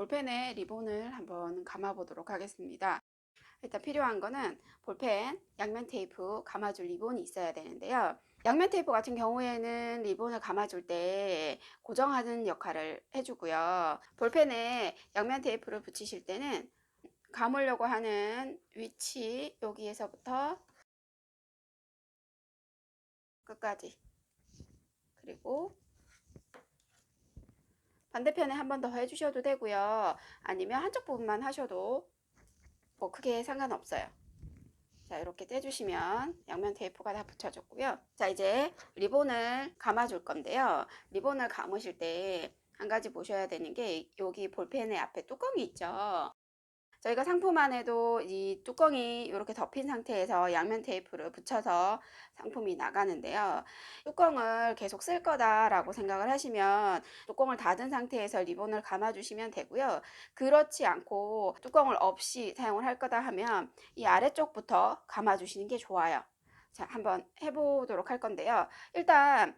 볼펜에 리본을 한번 감아 보도록 하겠습니다. 일단 필요한 거는 볼펜, 양면 테이프, 감아줄 리본이 있어야 되는데요. 양면 테이프 같은 경우에는 리본을 감아줄 때 고정하는 역할을 해주고요. 볼펜에 양면 테이프를 붙이실 때는 감으려고 하는 위치 여기에서부터 끝까지 그리고 반대편에 한 번 더 해주셔도 되고요. 아니면 한쪽 부분만 하셔도 뭐 크게 상관없어요. 자 이렇게 떼주시면 양면 테이프가 다 붙여졌고요. 자 이제 리본을 감아줄 건데요. 리본을 감으실 때 한 가지 보셔야 되는 게 여기 볼펜의 앞에 뚜껑이 있죠. 저희가 상품 안에도 이 뚜껑이 이렇게 덮인 상태에서 양면 테이프를 붙여서 상품이 나가는데요. 뚜껑을 계속 쓸 거다라고 생각을 하시면 뚜껑을 닫은 상태에서 리본을 감아 주시면 되고요. 그렇지 않고 뚜껑을 없이 사용을 할 거다 하면 이 아래쪽부터 감아 주시는 게 좋아요. 자, 한번 해보도록 할 건데요. 일단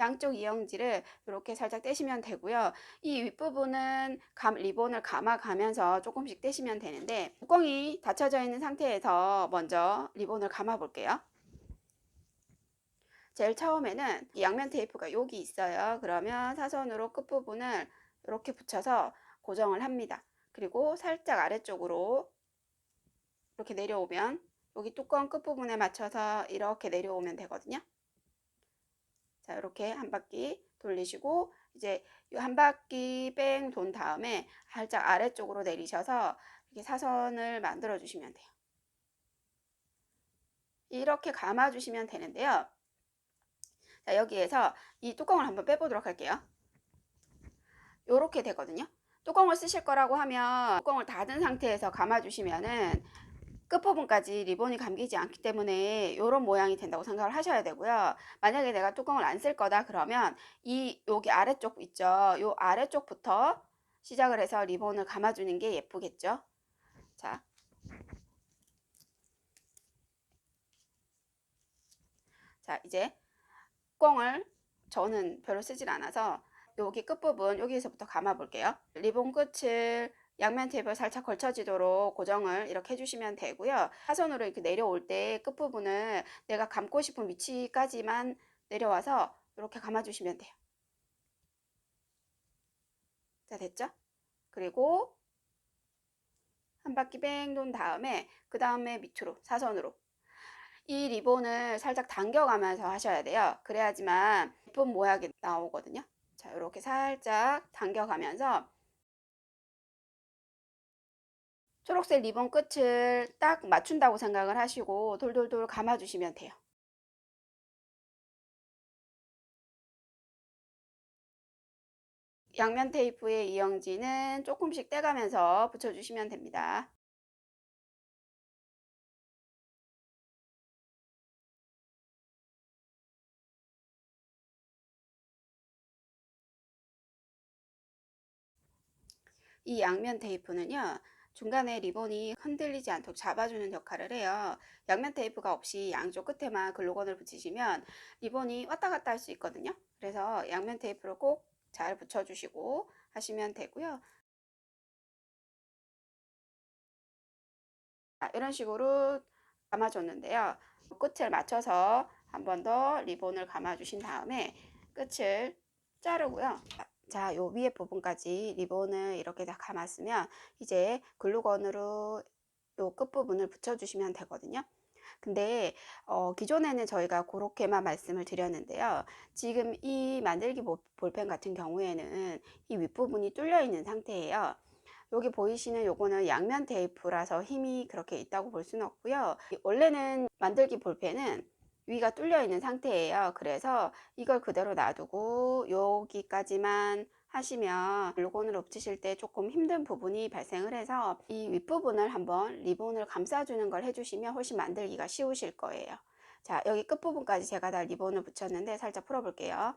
양쪽 이영지를 이렇게 살짝 떼시면 되고요. 이 윗부분은 감, 리본을 감아가면서 조금씩 떼시면 되는데 뚜껑이 닫혀져 있는 상태에서 먼저 리본을 감아 볼게요. 제일 처음에는 이 양면 테이프가 여기 있어요. 그러면 사선으로 끝부분을 이렇게 붙여서 고정을 합니다. 그리고 살짝 아래쪽으로 이렇게 내려오면 여기 뚜껑 끝부분에 맞춰서 이렇게 내려오면 되거든요. 자, 이렇게 한 바퀴 돌리시고 이제 이한 바퀴 뺑 돈 다음에 살짝 아래쪽으로 내리셔서 이렇게 사선을 만들어 주시면 돼요. 이렇게 감아 주시면 되는데요. 자, 여기에서 이 뚜껑을 한번 빼보도록 할게요. 이렇게 되거든요. 뚜껑을 쓰실 거라고 하면 뚜껑을 닫은 상태에서 감아 주시면은 끝부분까지 리본이 감기지 않기 때문에 이런 모양이 된다고 생각을 하셔야 되고요. 만약에 내가 뚜껑을 안 쓸 거다 그러면 이 여기 아래쪽 있죠. 요 아래쪽부터 시작을 해서 리본을 감아주는 게 예쁘겠죠. 자. 자, 이제 뚜껑을 저는 별로 쓰질 않아서 여기 끝부분 여기에서부터 감아 볼게요. 리본 끝을 양면 테이프를 살짝 걸쳐지도록 고정을 이렇게 해주시면 되고요. 사선으로 이렇게 내려올 때 끝부분을 내가 감고 싶은 위치까지만 내려와서 이렇게 감아주시면 돼요. 자, 됐죠? 그리고 한 바퀴 뺑돈 다음에 그 다음에 밑으로 사선으로 이 리본을 살짝 당겨가면서 하셔야 돼요. 그래야지만 예쁜 모양이 나오거든요. 자, 이렇게 살짝 당겨가면서 초록색 리본 끝을 딱 맞춘다고 생각을 하시고 돌돌돌 감아주시면 돼요. 양면 테이프의 이영지는 조금씩 떼가면서 붙여주시면 됩니다. 이 양면 테이프는요. 중간에 리본이 흔들리지 않도록 잡아주는 역할을 해요. 양면 테이프가 없이 양쪽 끝에만 글루건을 붙이시면 리본이 왔다 갔다 할 수 있거든요. 그래서 양면 테이프를 꼭잘 붙여주시고 하시면 되고요. 자, 이런 식으로 감아줬는데요. 끝을 맞춰서 한 번 더 리본을 감아주신 다음에 끝을 자르고요. 자, 요 위에 부분까지 리본을 이렇게 다 감았으면 이제 글루건으로 요 끝부분을 붙여주시면 되거든요. 근데 어, 기존에는 저희가 그렇게만 말씀을 드렸는데요. 지금 이 만들기 볼펜 같은 경우에는 이 윗부분이 뚫려 있는 상태예요. 여기 보이시는 요거는 양면 테이프라서 힘이 그렇게 있다고 볼 수는 없고요. 원래는 만들기 볼펜은 위가 뚫려 있는 상태예요. 그래서 이걸 그대로 놔두고 여기까지만 하시면 물건을 붙이실 때 조금 힘든 부분이 발생을 해서 이 윗부분을 한번 리본을 감싸주는 걸 해주시면 훨씬 만들기가 쉬우실 거예요. 자, 여기 끝부분까지 제가 다 리본을 붙였는데 살짝 풀어볼게요.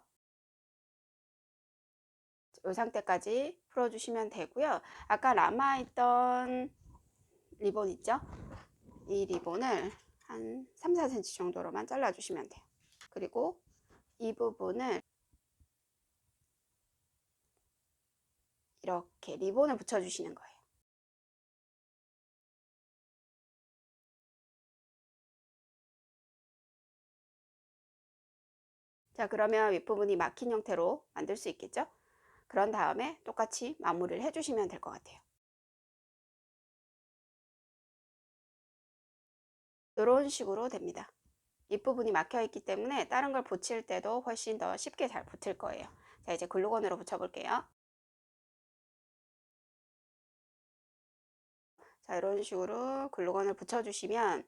이 상태까지 풀어주시면 되고요. 아까 남아있던 리본 있죠? 이 리본을 한 3, 4cm 정도로만 잘라주시면 돼요. 그리고 이 부분을 이렇게 리본을 붙여주시는 거예요. 자, 그러면 윗부분이 막힌 형태로 만들 수 있겠죠? 그런 다음에 똑같이 마무리를 해주시면 될 것 같아요. 이런 식으로 됩니다. 윗부분이 막혀 있기 때문에 다른 걸 붙일 때도 훨씬 더 쉽게 잘 붙을 거예요. 자, 이제 글루건으로 붙여볼게요. 자, 이런 식으로 글루건을 붙여주시면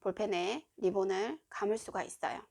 볼펜에 리본을 감을 수가 있어요.